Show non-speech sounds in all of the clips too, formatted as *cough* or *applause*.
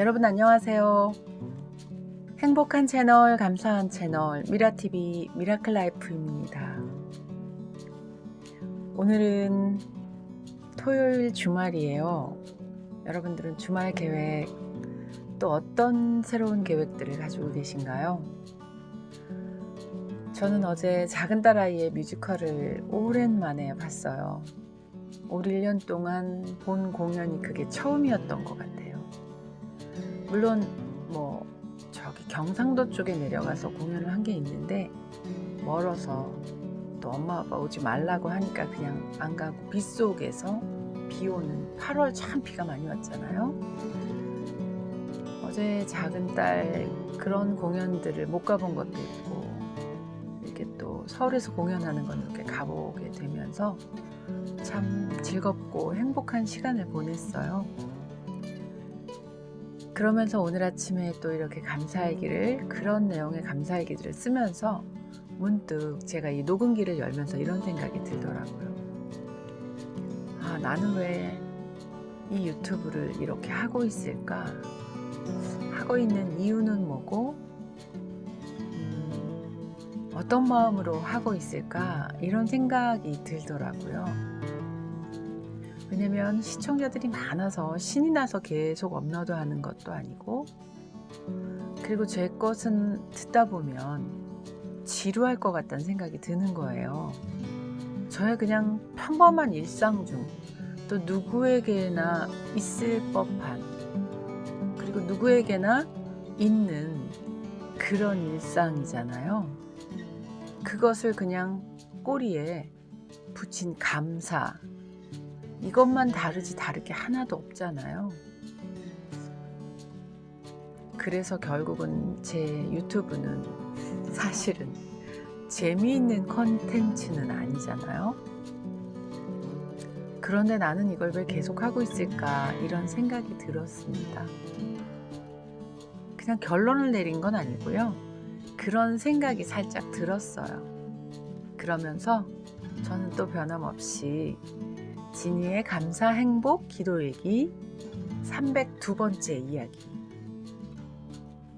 여러분 안녕하세요. 행복한 채널, 감사한 채널, 미라TV 미라클 라이프입니다. 오늘은 토요일 주말이에요. 여러분들은 주말 계획 또 어떤 새로운 계획들을 가지고 계신가요? 저는 어제 작은 딸아이의 뮤지컬을 오랜만에 봤어요. 올 1년 동안 본 공연이 그게 처음이었던 것 같아요. 물론 뭐 저기 경상도 쪽에 내려가서 공연을 한 게 있는데 멀어서 또 엄마 아빠 오지 말라고 하니까 그냥 안 가고 빗속에서 비 오는 8월 참 비가 많이 왔잖아요. 어제 작은 딸 그런 공연들을 못 가본 것도 있고 이렇게 또 서울에서 공연하는 건 이렇게 가보게 되면서 참 즐겁고 행복한 시간을 보냈어요. 그러면서 오늘 아침에 또 이렇게 감사일기를 그런 내용의 감사일기들을 쓰면서 문득 제가 이 녹음기를 열면서 이런 생각이 들더라고요. 아, 나는 왜 이 유튜브를 이렇게 하고 있을까? 하고 있는 이유는 뭐고, 음, 어떤 마음으로 하고 있을까? 이런 생각이 들더라고요. 왜냐면 시청자들이 많아서 신이 나서 계속 업로드 하는 것도 아니고, 그리고 제 것은 듣다 보면 지루할 것 같다는 생각이 드는 거예요. 저의 그냥 평범한 일상 중 또 누구에게나 있을 법한 그리고 누구에게나 있는 그런 일상이잖아요. 그것을 그냥 꼬리에 붙인 감사 이것만 다르지 다를 게 하나도 없잖아요. 그래서 결국은 제 유튜브는 *laughs* 사실은 재미있는 컨텐츠는 아니잖아요. 그런데 나는 이걸 왜 계속 하고 있을까 이런 생각이 들었습니다. 그냥 결론을 내린 건 아니고요. 그런 생각이 살짝 들었어요. 그러면서 저는 또 변함없이 진이의 감사 행복 기도일기 302번째 이야기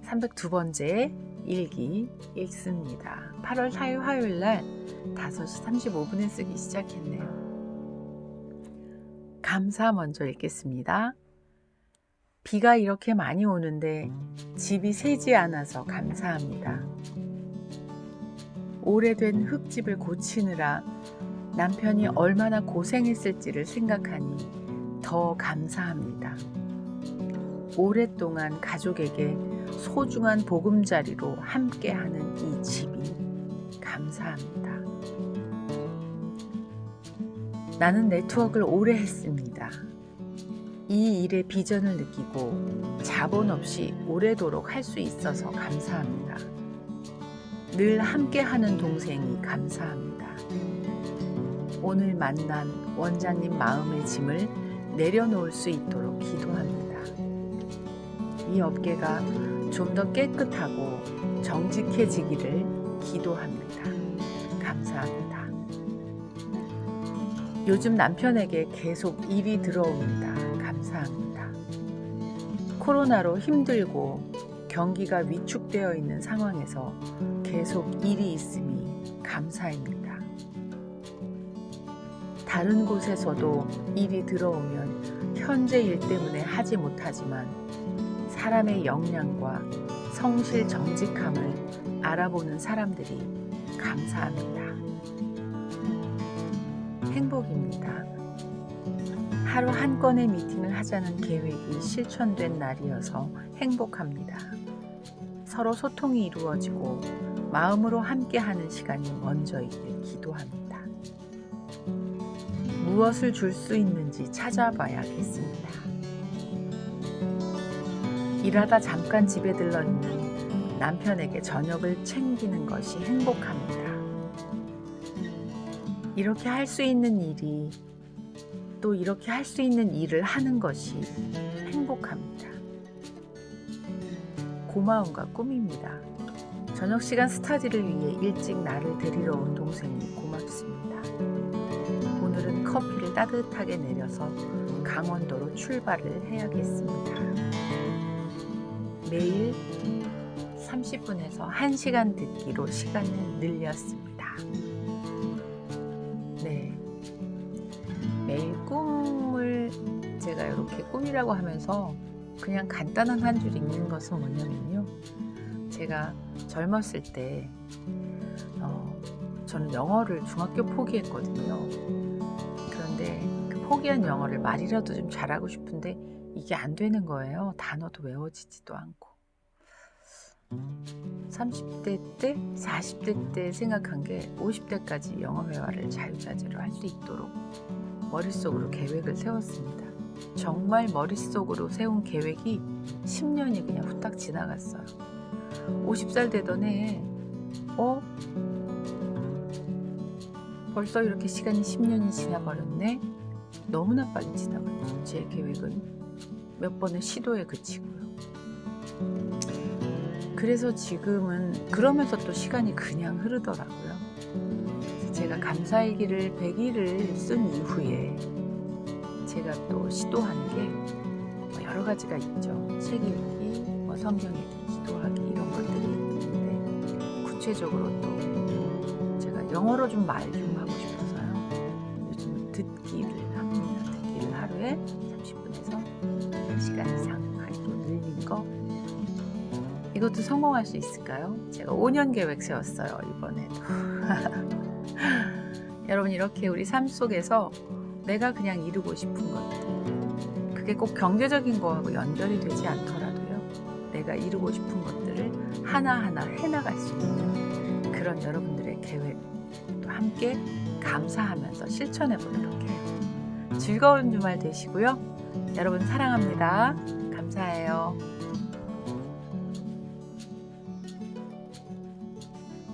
302번째 일기 읽습니다. 8월 4일 화요일 날 5시 35분에 쓰기 시작했네요. 감사 먼저 읽겠습니다. 비가 이렇게 많이 오는데 집이 새지 않아서 감사합니다. 오래된 흙집을 고치느라 남편이 얼마나 고생했을지를 생각하니 더 감사합니다. 오랫동안 가족에게 소중한 보금자리로 함께하는 이 집이 감사합니다. 나는 네트워크를 오래 했습니다. 이 일의 비전을 느끼고 자본 없이 오래도록 할 수 있어서 감사합니다. 늘 함께하는 동생이 감사합니다. 오늘 만난 원장님 마음의 짐을 내려놓을 수 있도록 기도합니다. 이 업계가 좀 더 깨끗하고 정직해지기를 기도합니다. 감사합니다. 요즘 남편에게 계속 일이 들어옵니다. 감사합니다. 코로나로 힘들고 경기가 위축되어 있는 상황에서 계속 일이 있음이 감사입니다. 다른 곳에서도 일이 들어오면 현재 일 때문에 하지 못하지만 사람의 역량과 성실 정직함을 알아보는 사람들이 감사합니다. 행복입니다. 하루 한 건의 미팅을 하자는 계획이 실천된 날이어서 행복합니다. 서로 소통이 이루어지고 마음으로 함께하는 시간이 먼저이길 기도합니다. 무엇을 줄 수 있는지 찾아봐야겠습니다. 일하다 잠깐 집에 들러 있는 남편에게 저녁을 챙기는 것이 행복합니다. 이렇게 할 수 있는 일이 또 이렇게 할 수 있는 일을 하는 것이 행복합니다. 고마움과 꿈입니다. 저녁 시간 스타디를 위해 일찍 나를 데리러 온 동생이 고맙습니다. 커피를 따뜻하게 내려서 강원도로 출발을 해야겠습니다. 매일 30분에서 1시간 듣기로 시간을 늘렸습니다. 네. 매일 꿈을 제가 이렇게 꿈이라고 하면서 그냥 간단한 한 줄 읽는 것은 뭐냐면요. 제가 젊었을 때, 어, 저는 영어를 중학교 포기했거든요. 그런데 그 포기한 영어를 말이라도 좀 잘하고 싶은데 이게 안 되는 거예요. 단어도 외워지지도 않고. 30대 때, 40대 때 생각한 게 50대까지 영어 회화를 자유자재로 할 수 있도록 머릿속으로 계획을 세웠습니다. 정말 머릿속으로 세운 계획이 10년이 그냥 후딱 지나갔어요. 50살 되던 해에, 어? 벌써 이렇게 시간이 10년이 지나버렸네? 너무나 빨리 지나갔죠. 제 계획은 몇 번의 시도에 그치고요. 그래서 지금은 그러면서 또 시간이 그냥 흐르더라고요. 제가 감사일기를 100일을 쓴 이후에 제가 또 시도한 게뭐 여러 가지가 있죠. 책 읽기, 뭐 성경 읽기, 기도하기 이런 것들이 있는데 구체적으로 또 제가 영어로 좀 말좀 하고 싶어서요. 요즘 듣기를 합니다. 듣기를 하루에 30분에서 1시간 이상 하기로 늘린 거 이것도 성공할 수 있을까요? 제가 5년 계획 세웠어요, 이번에도. *laughs* 여러분, 이렇게 우리 삶 속에서 내가 그냥 이루고 싶은 것들, 그게 꼭 경제적인 거하고 연결이 되지 않더라도요, 내가 이루고 싶은 것들을 하나하나 해나갈 수 있는 그런 여러분들의 계획도 함께 감사하면서 실천해 보도록 해요. 즐거운 주말 되시고요. 여러분, 사랑합니다. 감사해요.